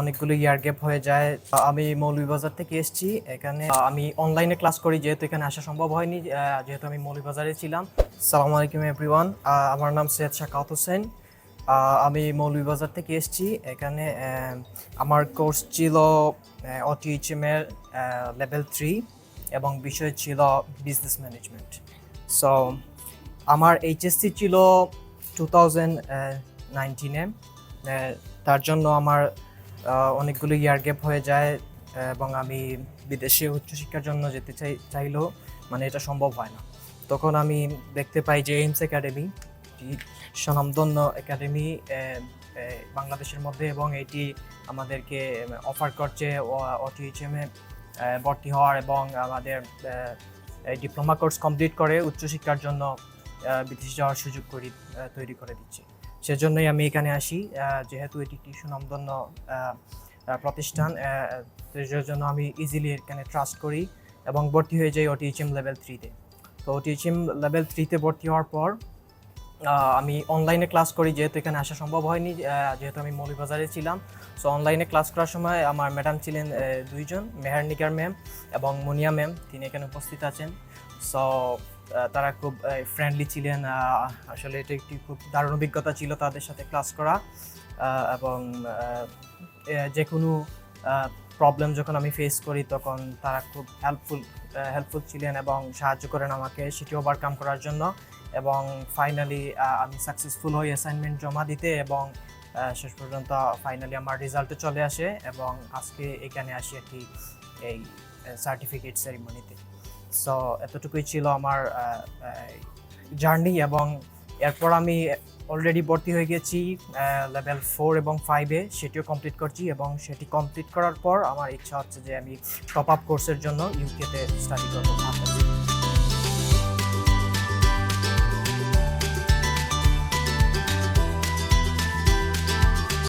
অনেকগুলো ইয়ার গ্যাপ হয়ে যায়। আমি মৌলভীবাজার থেকে এসেছি। এখানে আমি অনলাইনে ক্লাস করি, যেহেতু এখানে আসা সম্ভব হয়নি। যেহেতু আমি মৌলভীবাজারে ছিলাম। সালাম আলাইকুম এভরিওয়ান আমার নাম সৈয়দ শাকাত হোসেন। আমি মৌলভীবাজার থেকে এসেছি। এখানে আমার কোর্স ছিল অটিএইচএম এর লেভেল থ্রি এবং বিষয় ছিল বিজনেস ম্যানেজমেন্ট সো আমার এইচএসসি ছিল টু থাউজেন্ড নাইনটিনে তার জন্য আমার অনেকগুলো ইয়ার গ্যাপ হয়ে যায়, এবং আমি বিদেশে উচ্চশিক্ষার জন্য যেতে চাই, চাইলেও মানে এটা সম্ভব হয় না। তখন আমি দেখতে পাই যে এইমস একাডেমি স্বনামধন্য একাডেমি বাংলাদেশের মধ্যে এবং এটি আমাদেরকে অফার করছে অটিএইচএমে ভর্তি হওয়ার এবং আমাদের ডিপ্লোমা কোর্স কমপ্লিট করে উচ্চশিক্ষার জন্য বিদেশ যাওয়ার সুযোগ করি তৈরি করে দিচ্ছে। সেজন্যই আমি এখানে আসি যেহেতু এটি একটি সুনামধন্য প্রতিষ্ঠান জন্য আমি ইজিলি এখানে ট্রাস্ট করি এবং ভর্তি হয়ে যাই ওটিএইচএম লেভেল থ্রিতে তো। ওটিএইচএম লেভেল থ্রিতে ভর্তি হওয়ার পর আমি অনলাইনে ক্লাস করি, যেহেতু এখানে আসা সম্ভব হয়নি যেহেতু আমি মৌলভীবাজারে ছিলাম। সো অনলাইনে ক্লাস করার সময় আমার ম্যাডাম ছিলেন দুইজন মেহারনিকার ম্যাম এবং মুনিয়া ম্যাম তিনি এখানে উপস্থিত আছেন। সো তারা খুব ফ্রেন্ডলি ছিলেন আসলে এটা একটি খুব দারুণ অভিজ্ঞতা ছিল তাদের সাথে ক্লাস করা। এবং যে কোনো প্রবলেম যখন আমি ফেস করি তখন তারা খুব হেল্পফুল হেল্পফুল ছিলেন এবং সাহায্য করেন আমাকে সেটি ওভারকাম করার জন্য। এবং ফাইনালি আমি সাকসেসফুল হই অ্যাসাইনমেন্ট জমা দিতে এবং শেষ পর্যন্ত ফাইনালি আমার রেজাল্টে চলে আসে এবং আজকে এখানে আসি একটি, এই সার্টিফিকেট সেরিমনিতে সো এতটুকুই ছিল আমার জার্নি এবং এরপর আমি অলরেডি ভর্তি হয়ে গেছি লেভেল ফোর এবং ফাইভে সেটিও কমপ্লিট করছি এবং সেটি কমপ্লিট করার পর আমার ইচ্ছা হচ্ছে যে আমি টপ আপ কোর্সের জন্য ইউকেতে স্টাডি করব।